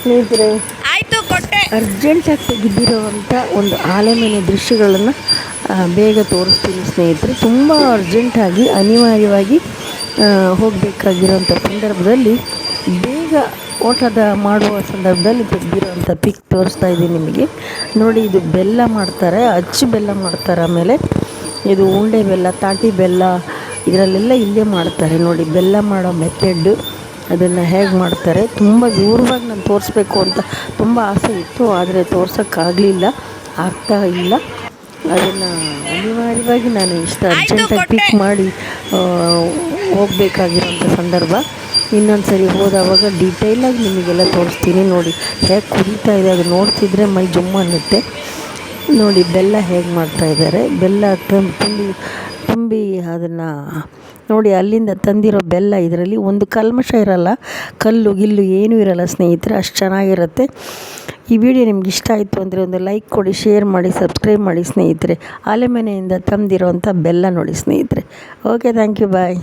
ಸ್ನೇಹಿತರೆ ಆಯಿತು ಕೊಟ್ಟೆ. ಅರ್ಜೆಂಟಾಗಿ ತೆಗೆದಿರುವಂಥ ಒಂದು ಆಲೆಮನೆ ದೃಶ್ಯಗಳನ್ನು ಬೇಗ ತೋರಿಸ್ತೀನಿ ಸ್ನೇಹಿತರೆ. ತುಂಬ ಅರ್ಜೆಂಟಾಗಿ ಅನಿವಾರ್ಯವಾಗಿ ಹೋಗಬೇಕಾಗಿರೋಂಥ ಸಂದರ್ಭದಲ್ಲಿ ಬೇಗ ಓಟದ ಮಾಡುವ ಸಂದರ್ಭದಲ್ಲಿ ತೆಗೆದಿರೋಂಥ ಪಿಕ್ ತೋರಿಸ್ತಾ ಇದ್ದೀನಿ ನಿಮಗೆ. ನೋಡಿ ಇದು ಬೆಲ್ಲ ಮಾಡ್ತಾರೆ ಅಚ್ಚು ಬೆಲ್ಲ ಮಾಡ್ತಾರೆ ಆಮೇಲೆ. ಇದು ಉಂಡೆ ಬೆಲ್ಲ ತಾಟಿ ಬೆಲ್ಲ ಇದರಲ್ಲೆಲ್ಲ ಇಲ್ಲೇ ಮಾಡ್ತಾರೆ. ನೋಡಿ ಬೆಲ್ಲ ಮಾಡೋ ಮೆಥಡ್ ಅದನ್ನು ಹೇಗೆ ಮಾಡ್ತಾರೆ? ತುಂಬ ದೂರವಾಗಿ ನಾನು ತೋರಿಸ್ಬೇಕು ಅಂತ ತುಂಬ ಆಸೆ ಇತ್ತು, ಆದರೆ ತೋರ್ಸೋಕ್ಕಾಗಲಿಲ್ಲ, ಆಗ್ತಾ ಇಲ್ಲ. ಅದನ್ನು ಅನಿವಾರ್ಯವಾಗಿ ನಾನು ಇಷ್ಟು ಅರ್ಜೆಂಟಾಗಿ ಪಿಕ್ ಮಾಡಿ ಹೋಗಬೇಕಾಗಿರೋಂಥ ಸಂದರ್ಭ. ಇನ್ನೊಂದು ಸರಿ ಹೋದವಾಗ ಡೀಟೇಲಾಗಿ ನಿಮಗೆಲ್ಲ ತೋರಿಸ್ತೀನಿ ನೋಡಿ. ಹೇಗೆ ಕುದೀತಾ ಇದೆ ಅದು ನೋಡ್ತಿದ್ರೆ ಮೈ ಜುಮ್ಮ ಅನ್ನುತ್ತೆ. ನೋಡಿ, ಬೆಲ್ಲ ಹೇಗೆ ಮಾಡ್ತಾಯಿದ್ದಾರೆ ಬೆಲ್ಲ ತುಂಬಿ ತುಂಬಿ ಅದನ್ನು ನೋಡಿ ಅಲ್ಲಿಂದ ತಂದಿರೋ ಬೆಲ್ಲ ಇದರಲ್ಲಿ ಒಂದು ಕಲ್ಮಶ ಇರಲ್ಲ, ಕಲ್ಲು ಗಿಲ್ಲು ಏನೂ ಇರಲ್ಲ ಸ್ನೇಹಿತರೆ, ಅಷ್ಟು ಚೆನ್ನಾಗಿರುತ್ತೆ. ಈ ವಿಡಿಯೋ ನಿಮ್ಗೆ ಇಷ್ಟ ಆಯಿತು ಅಂದರೆ ಒಂದು ಲೈಕ್ ಕೊಡಿ, ಶೇರ್ ಮಾಡಿ, ಸಬ್ಸ್ಕ್ರೈಬ್ ಮಾಡಿ ಸ್ನೇಹಿತರೆ. ಆಲೆಮನೆಯಿಂದ ತಂದಿರೋವಂಥ ಬೆಲ್ಲ ನೋಡಿ ಸ್ನೇಹಿತರೆ. Okay thank you bye